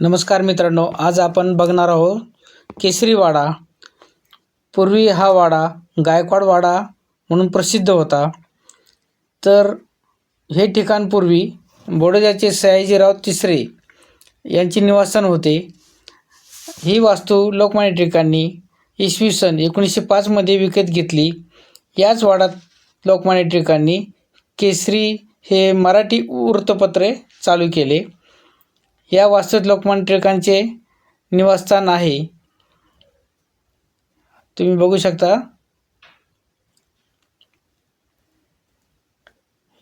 नमस्कार मित्रांनो आज आपण बघणार आहोत केसरीवाडा पूर्वी हा वाडा गायकवाड वाडा म्हणून प्रसिद्ध होता. तर हे ठिकाण पूर्वी बोडोद्याचे सयाजीराव तिसरे यांचे निवासस्थान होते. ही वास्तू लोकमान्य टिळकांनी इसवी सन एकोणीसशे पाचमध्ये विकत घेतली. याच वाड्यात लोकमान्य टिळकांनी केसरी हे मराठी वृत्तपत्रे चालू केले. या वास्तूत लोकमान्य टिळकांचे निवासस्थान आहे. तुम्ही बघू शकता.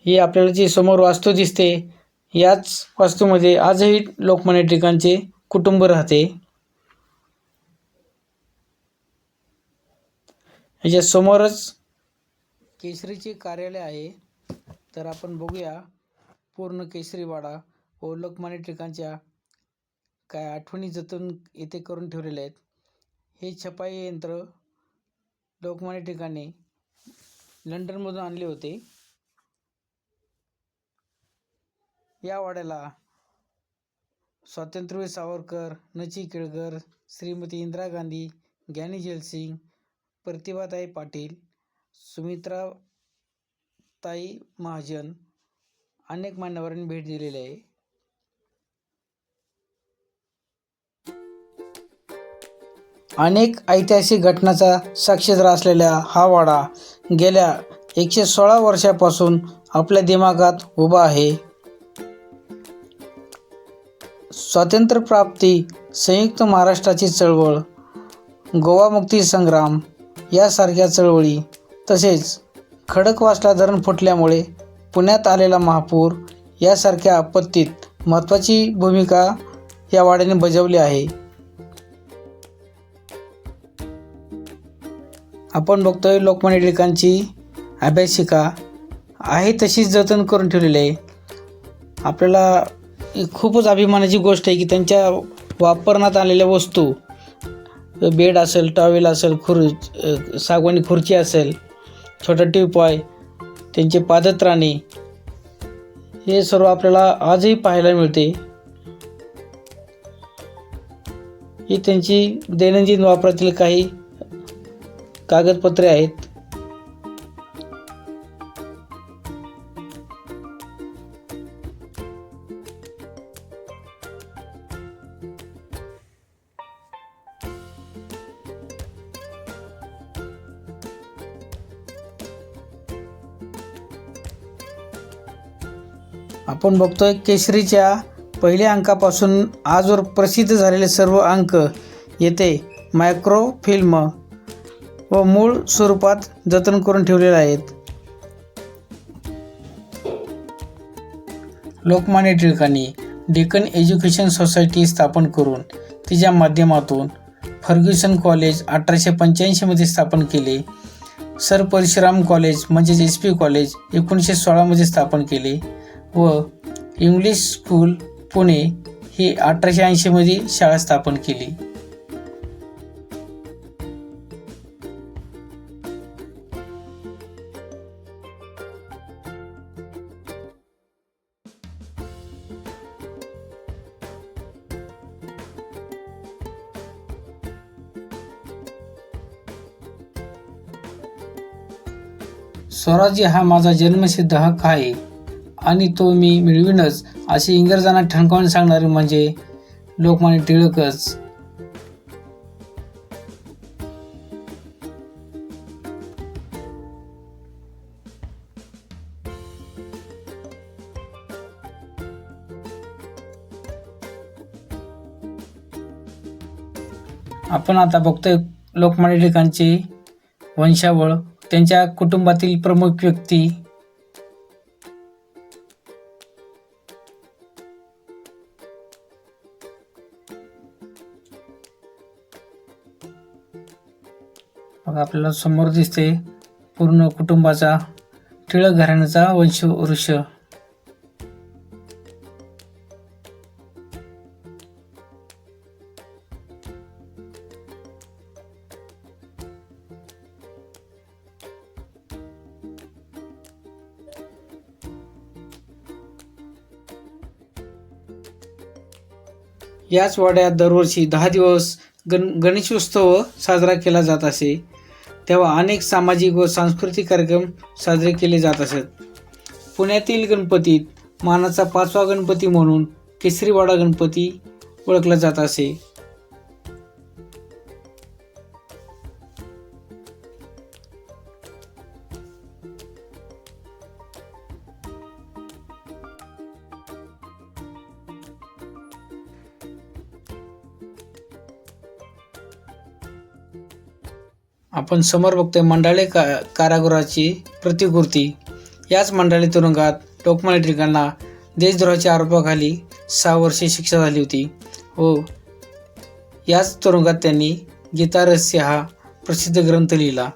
ही आपल्याला जी समोर वास्तू दिसते याच वास्तूमध्ये आजही लोकमान्य टिळकांचे कुटुंब राहते. याच्या समोरच केसरीचे कार्यालय आहे. तर आपण बघूया पूर्ण केसरीवाडा. व लोकमान्य टिळकांच्या काय आठवणी जतन येथे करून ठेवलेल्या आहेत. हे छपाई यंत्र लोकमान्य टिळकांनी लंडनमधून आणले होते. या वाड्याला स्वातंत्र्यवीर सावरकर नची केळकर श्रीमती इंदिरा गांधी ज्ञानी जयसिंग प्रतिभाताई पाटील सुमित्राताई महाजन अनेक मान्यवरांनी भेट दिलेली आहे. अनेक ऐतिहासिक घटनाचा साक्षीदार असलेला हा वाडा गेल्या एकशे सोळा वर्षापासून आपल्या दिमागात उभा आहे. स्वातंत्र्यप्राप्ती संयुक्त महाराष्ट्राची चळवळ गोवा मुक्ती संग्राम यासारख्या चळवळी तसेच खडकवासला धरण फुटल्यामुळे पुण्यात आलेला महापूर यासारख्या आपत्तीत महत्त्वाची भूमिका या वाड्याने बजावली आहे. आपण बघतोय लोकमान्य टिळकांची अभ्यासिका आहे तशीच जतन करून ठेवलेली आहे. आपल्याला खूपच अभिमानाची गोष्ट आहे की त्यांच्या वापरण्यात आलेल्या वस्तू बेड असेल टॉवेल असेल खुर सागवानी खुर्ची असेल छोटा टिपॉय त्यांचे पादत्राणे हे सर्व आपल्याला आजही पाहायला मिळते. ही त्यांची दैनंदिन वापरातील काही कागदपत्रे आहेत. आपण बघतोय केसरीच्या पहिल्या अंकापासून आजवर प्रसिद्ध झालेले सर्व अंक येथे मायक्रोफिल्म व मूळ स्वरूपात जतन करून ठेवलेले आहेत. लोकमान्य टिळकांनी डेक्कन एज्युकेशन सोसायटी स्थापन करून तिच्या माध्यमातून फर्ग्युसन कॉलेज अठराशे पंच्याऐंशीमध्ये स्थापन केले. सर परशुराम कॉलेज म्हणजेच एस पी कॉलेज एकोणीसशे सोळामध्ये स्थापन केले व इंग्लिश स्कूल पुणे ही अठराशे ऐंशीमध्ये शाळा स्थापन केली. स्वराज्य हा माझा जन्मसिद्ध हक्क आहे आणि तो मी मिळवीनच असे इंग्रजांना ठणकावून सांगणारे म्हणजे लोकमान्य टिळकच. आपण आता बघतोय लोकमान्य टिळकांची वंशावळ. त्यांच्या कुटुंबातील प्रमुख व्यक्ती. बघा आपल्याला समोर दिसते पूर्ण कुटुंबाचा टिळक घराण्याचा वंशवृक्ष. याच वाड्यात दरवर्षी दहा दिवस गण गणेशोत्सव साजरा केला जात असे. तेव्हा अनेक सामाजिक व सांस्कृतिक कार्यक्रम साजरे केले जात असत. पुण्यातील गणपतीत मानाचा पाचवा गणपती म्हणून केसरीवाडा गणपती ओळखला जात असे. आपण समोर बघतोय मंडाळे का कारागृहाची प्रतिकृती. याच मंडाळे तुरुंगात लोकमान्य टिळकांना देशद्रोहाच्या आरोपाखाली सहा वर्षे शिक्षा झाली होती. व याच तुरुंगात त्यांनी गीतारस्य हा प्रसिद्ध ग्रंथ लिहिला.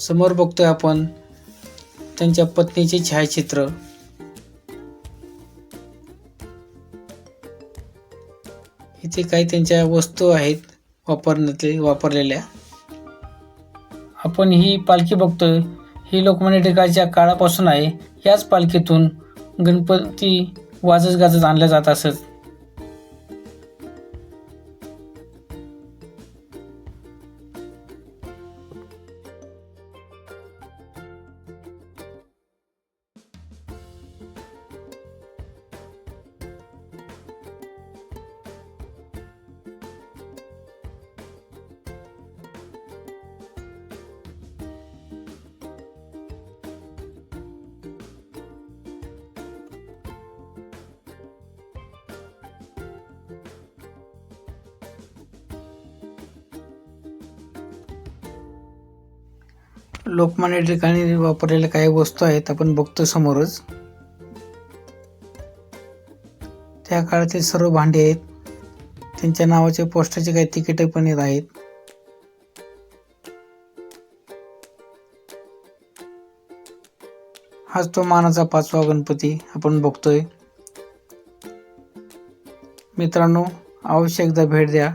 समोर बघतोय आपण त्यांच्या पत्नीचे छायाचित्र. इथे काही त्यांच्या वस्तू आहेत वापरण्यातले वापरलेल्या. आपण ही पालखी बघतोय. ही लोकमान्य टिळकाच्या काळापासून आहे. याच पालखीतून गणपती वाजत गाजत आणल्या जात असत. लोकमान्य ठिकाणी वापरलेल्या काही वस्तू आहेत आपण बघतो समोरच. त्या काळातील सर्व भांडे आहेत. त्यांच्या नावाचे पोस्टाचे काही तिकीट पण येत आहेत. हाच तो मानाचा पाचवा गणपती आपण बघतोय. मित्रांनो अवश्य एकदा भेट द्या.